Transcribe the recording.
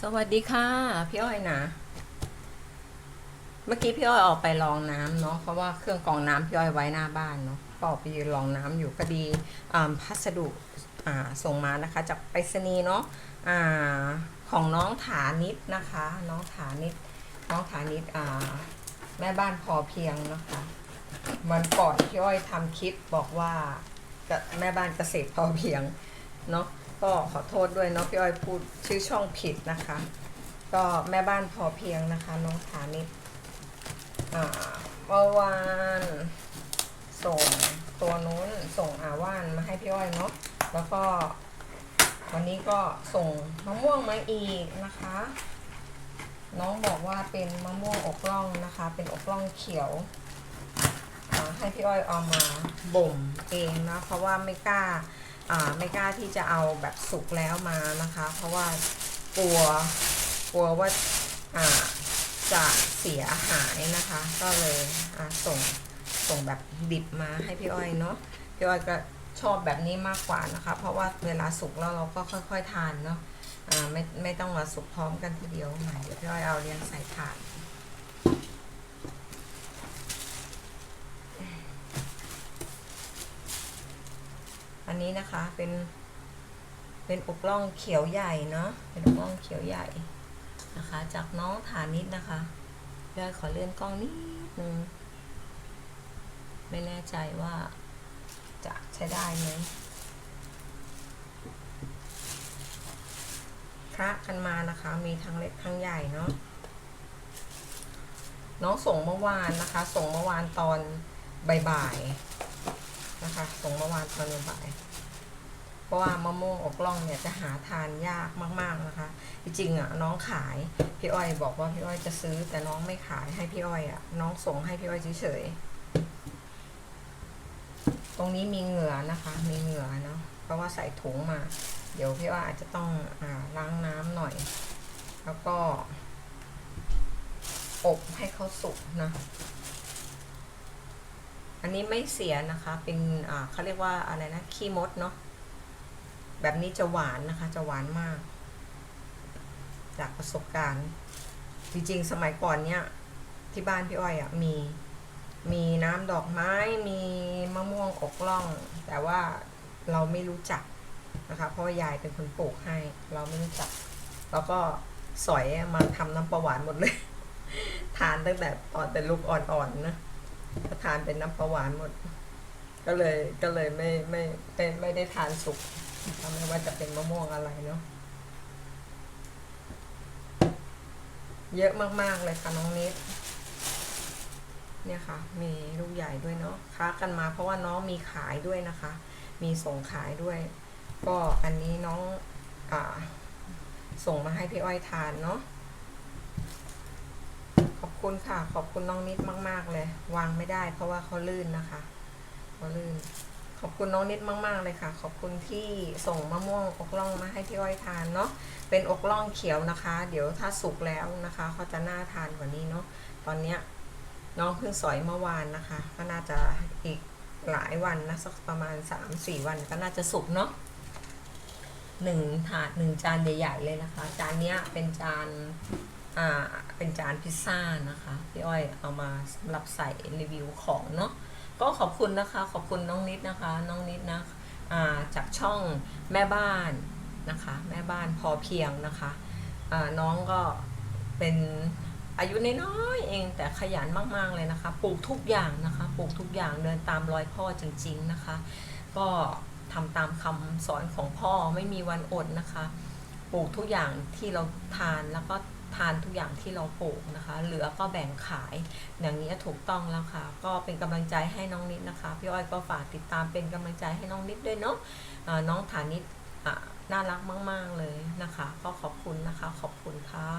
สวัสดีค่ะ พี่อ้อยนะ เมื่อกี้พี่อ้อยออกไปลองน้ำเนาะเพราะว่าเครื่องกรองน้ำพี่อ้อยไว้หน้าบ้านเนาะก็ออกไปยืนลองน้ำอยู่พอดีอ่าพัสดุอ่าส่งมานะคะจากไปรษณีย์เนาะอ่าของน้องฐานิดนะคะ น้องฐานิดน้องฐานิดอ่าแม่บ้านพอเพียงนะคะวันก่อนพี่อ้อยทำคลิปบอกว่ากับแม่บ้านเกษตรพอเพียงเนาะ ก็ขอโทษด้วยเนาะพี่อ้อยพูดชื่อช่องผิดนะคะ ก็แม่บ้านพอเพียงนะคะ น้องฐานิชเมื่อวานส่งตัวนู้นส่งอาว่านมาให้พี่อ้อยเนาะแล้วก็วันนี้ก็ส่งมะม่วงมาอีกนะคะ น้องบอกว่าเป็นมะม่วงอกล่องนะคะ เป็นอกล่องเขียวให้พี่อ้อยเอามาบ่มเองนะเพราะว่าไม่กล้า ไม่กล้าที่จะเอาแบบสุกแล้วมานะคะ เพราะว่ากลัวกลัวว่าจะเสียหายนะคะ ก็เลยส่งส่งแบบดิบมาให้พี่อ้อยเนาะพี่อ้อยก็ชอบแบบนี้มากกว่านะคะ เพราะว่าเวลาสุกแล้วเราก็ค่อย ๆ ทานเนาะไม่ไม่ต้องมาสุกพร้อมกันทีเดียวใหม่เดี๋ยวพี่อ้อยเอาเรียงใส่ถาด นนี้นะคะ เป็น เป็นอกล่องเขียวใหญ่เนาะ เป็นอกล่องเขียวใหญ่นะคะ จากน้องฐานิดนะคะยอยขอเลื่อนกล้องนิดนึง ไม่แน่ใจว่าจะใช้ได้ไหมคระกันมานะคะ มีทั้งเล็กทั้งใหญ่เนาะ น้องส่งเมื่อวานนะคะ ส่งเมื่อวานตอนบ่ายๆ นะคะส่งเมื่อวานตอนบ่ายเพราะว่ามะม่วงอกล่องเนี่ยจะหาทานยากมากๆนะคะ จริงๆอะน้องขายพี่อ้อยบอกว่าพี่อ้อยจะซื้อ แต่น้องไม่ขายให้พี่อ้อยอะน้องส่งให้พี่อ้อยเฉยๆตรงนี้มีเหงื่อนะคะ มีเหงื่อเนาะเพราะว่าใส่ถุงมา เดี๋ยวพี่อ้อยอาจจะต้องอ่าล้างน้ำหน่อย แล้วก็ อบให้เขาสุกนะ อันนี้ไม่เสียนะคะ เป็นเขาเรียกว่าอะไรนะ ขี้มดเนาะ แบบนี้จะหวานนะคะ จะหวานมาก จากประสบการณ์ จริงๆ สมัยก่อนเนี่ย ที่บ้านพี่อ้อยอะ่ะ มี มีน้ำดอกไม้ มีมะม่วงอกล่อง แต่ว่าเราไม่รู้จักนะคะ เพราะว่ายายเป็นคนปลูกให้ เราไม่รู้จัก แล้วก็สอยมาทำน้ำประหวานหมดเลย ทานตั้งแต่ตอนเป็นลูกอ่อนๆนะ ทานเป็นน้ำประหวานหมด ก็เลยก็เลยไม่ไม่ไม่ไม่ได้ทานสุกไม่ว่าจะเป็นมะม่วงอะไรเนาะเยอะมากๆเลยค่ะน้องนิดเนี่ยค่ะ มีลูกใหญ่ด้วยเนาะค้ากันมาเพราะว่าน้องมีขายด้วยนะคะ มีส่งขายด้วย ก็อันนี้น้องอส่งมาให้พี่อ้อยทานเนาะ ขอบคุณค่ะ ขอบคุณน้องนิดมาก ๆ เลย วางไม่ได้ เพราะว่าเขาลื่นนะคะเขาลื่น ขอบคุณน้องนิดมาก ๆ เลยค่ะ ขอบคุณที่ส่งมะม่วงอกล่องมาให้พี่อ้อยทานเนาะ เป็นอกล่องเขียวนะคะ เดี๋ยวถ้าสุกแล้วนะคะเขาจะน่าทานกว่านี้เนาะ ตอนเนี้ยน้องเพิ่งสอยเมื่อวานนะคะ ก็น่าจะอีกหลายวันนะสักประมาณ3-4วันก็น่าจะสุกเนาะหนึ่งถาดหนึ่งจานใหญ่ๆเลยนะคะ จานเนี้ยเป็นจาน เป็นจานพิซซ่านะคะพี่อ้อยเอามาสำหรับใส่รีวิวของเนาะก็ขอบคุณนะคะขอบคุณน้องนิดนะคะน้องนิดนะจากช่องแม่บ้านนะคะแม่บ้านพอเพียงนะคะน้องก็เป็นอายุน้อยเองแต่ขยันมากๆเลยนะคะปลูกทุกอย่างนะคะปลูกทุกอย่างเดินตามรอยพ่อจริง ๆนะคะ ก็ทำตามคำสอนของพ่อไม่มีวันอดนะคะ ปลูกทุกอย่างที่เราทานแล้วก็ ทานทุกอย่างที่เราปลูกนะคะ เหลือก็แบ่งขาย อย่างนี้ถูกต้องแล้วค่ะ ก็เป็นกำลังใจให้น้องนิดนะคะ พี่อ้อยก็ฝากติดตามเป็นกำลังใจให้น้องนิดด้วยเนาะน้องฐานิดน่ารักมาก ๆ เลยนะคะ ก็ขอบคุณนะคะ ขอบคุณค่ะ